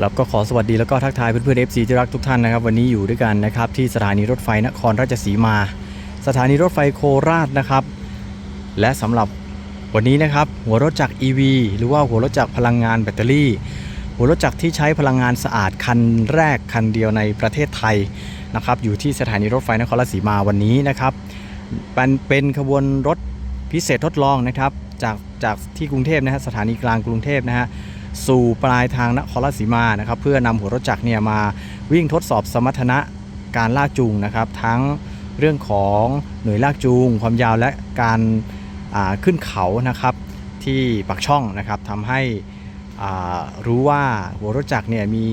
ครับก็ขอสวัสดีแล้วก็ทักทายเพื่อนๆ FC ที่รักทุกท่านนะครับวันนี้อยู่ด้วยกันนะครับที่สถานีรถไฟนครราชสีมา สถานีรถไฟโคราชนะครับ และสำหรับวันนี้นะครับหัวรถจักร EV หรือว่าหัวรถจักรพลังงานแบตเตอรี่ หัวรถจักรที่ใช้พลังงานสะอาดคันแรกคันเดียวในประเทศไทยนะครับอยู่ที่สถานีรถไฟนครราชสีมาวันนี้นะครับเป็นเป็นขบวนรถพิเศษทดลองนะครับจากจากที่กรุงเทพนะฮะสถานีกลางกรุงเทพนะฮะ สู่ปลายทางนครราชสีมานะครับเพื่อนำหัวรถจักรเนี่ยมาวิ่งทดสอบสมรรถนะการลากจูงนะครับ ทั้งเรื่องของหน่วยลากจูง ความยาวและการขึ้นเขานะครับที่ปักช่องนะครับทำให้รู้ว่าหัวรถจักรเนี่ยมี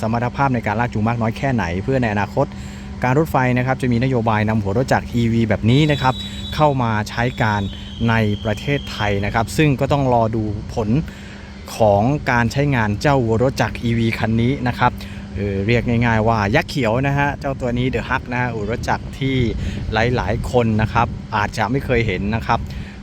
สมรรถภาพในการลากจูงมากน้อยแค่ไหน เพื่อในอนาคตการรถไฟนะครับจะมีนโยบายนำหัวรถจักร EV แบบนี้นะครับเข้ามาใช้การในประเทศไทยนะครับ ซึ่งก็ต้องรอดูผล ของการใช้งานเจ้าวัวรถจักร EV คันนี้นะครับเออเรียกง่ายๆว่ายักษ์เขียวนะฮะ เจ้าตัวนี้เดอะฮักนะฮะอุรถจักรที่หลายๆคนนะครับ อาจจะไม่เคยเห็นนะครับ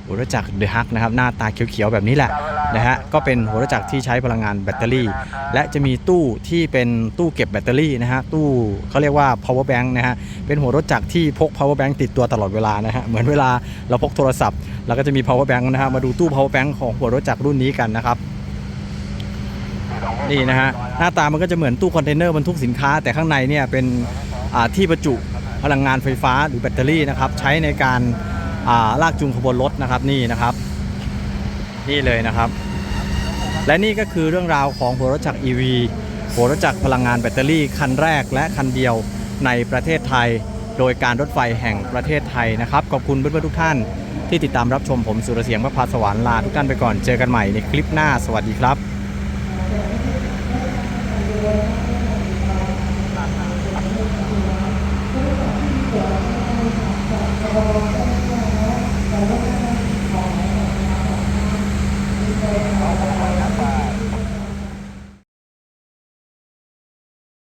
อุรถจักรเดอะฮักนะครับหน้าตาเขียวๆแบบนี้แหละนะฮะก็เป็นหัวรถจักรที่ใช้พลังงานแบตเตอรี่ และจะมีตู้ที่เป็นตู้เก็บแบตเตอรี่นะฮะตู้เขาเรียกว่า power bank นะฮะเป็นหัวรถจักรที่พก power bank ติดตัวตลอดเวลานะฮะเหมือนเวลาเราพกโทรศัพท์เราก็จะมี power bank นะฮะมาดูตู้ power bank ของหัวรถจักรรุ่นนี้กันนะครับ นี่นะฮะหน้าตามันก็จะเหมือนตู้คอนเทนเนอร์บรรทุกสินค้า แต่ข้างในเนี่ยเป็นที่บรรจุพลังงานไฟฟ้าหรือแบตเตอรี่นะครับใช้ในการาลากจูงขบวนรถนะครับนี่นะครับ นี่เลยนะครับ และนี่ก็คือเรื่องราวของหัวรถจักร EV หัวรถจักรพลังงานแบตเตอรี่คันแรกและคันเดียวในประเทศไทย โดยการรถไฟแห่งประเทศไทยนะครับขอบคุณเพื่อนๆทุกท่าน ที่ติดตามรับชมผมสุรเสียงพระพาสวรรค์ลาทุกท่านไปก่อนเจอกันใหม่ในคลิปหน้าสวัสดีครับ